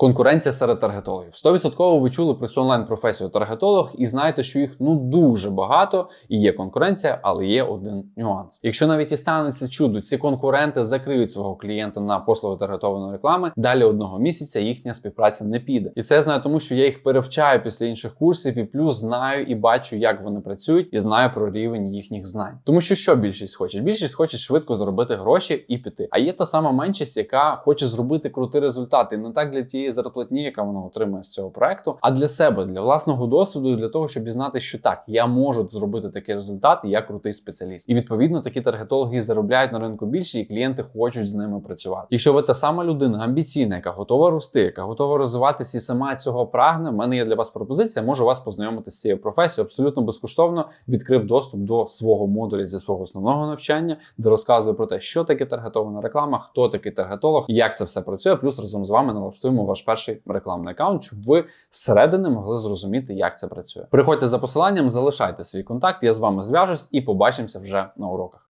Конкуренція серед таргетологів. 100% ви чули про цю онлайн-професію таргетолог і знаєте, що їх ну дуже багато і є конкуренція, але є один нюанс. Якщо навіть і станеться чудо, ці конкуренти закриють свого клієнта на послуги таргетованої реклами, далі одного місяця їхня співпраця не піде. І це я знаю, тому що я їх перевчаю після інших курсів, і плюс знаю і бачу, як вони працюють, і знаю про рівень їхніх знань. Тому що що більшість хоче? Більшість хоче швидко заробити гроші і піти. А є та сама меншість, яка хоче зробити крутий результат, і не так для тієї зарплатні, яка вона отримує з цього проекту, а для себе, для власного досвіду, для того, щоб дізнати, що так, я можу зробити такий результат, і я крутий спеціаліст. І відповідно такі таргетологи заробляють на ринку більше, і клієнти хочуть з ними працювати. Якщо ви та сама людина амбіційна, яка готова рости, яка готова розвиватися і сама цього прагне, в мене є для вас пропозиція. Можу вас познайомити з цією професією абсолютно безкоштовно. Відкрив доступ до свого модуля зі свого основного навчання, де розказую про те, що таке таргетована реклама, хто такий таргетолог, як це все працює. Плюс разом з вами налаштуємо ваш перший рекламний аккаунт, щоб ви зсередини могли зрозуміти, як це працює. Приходьте за посиланням, залишайте свій контакт. Я з вами зв'яжусь і побачимося вже на уроках.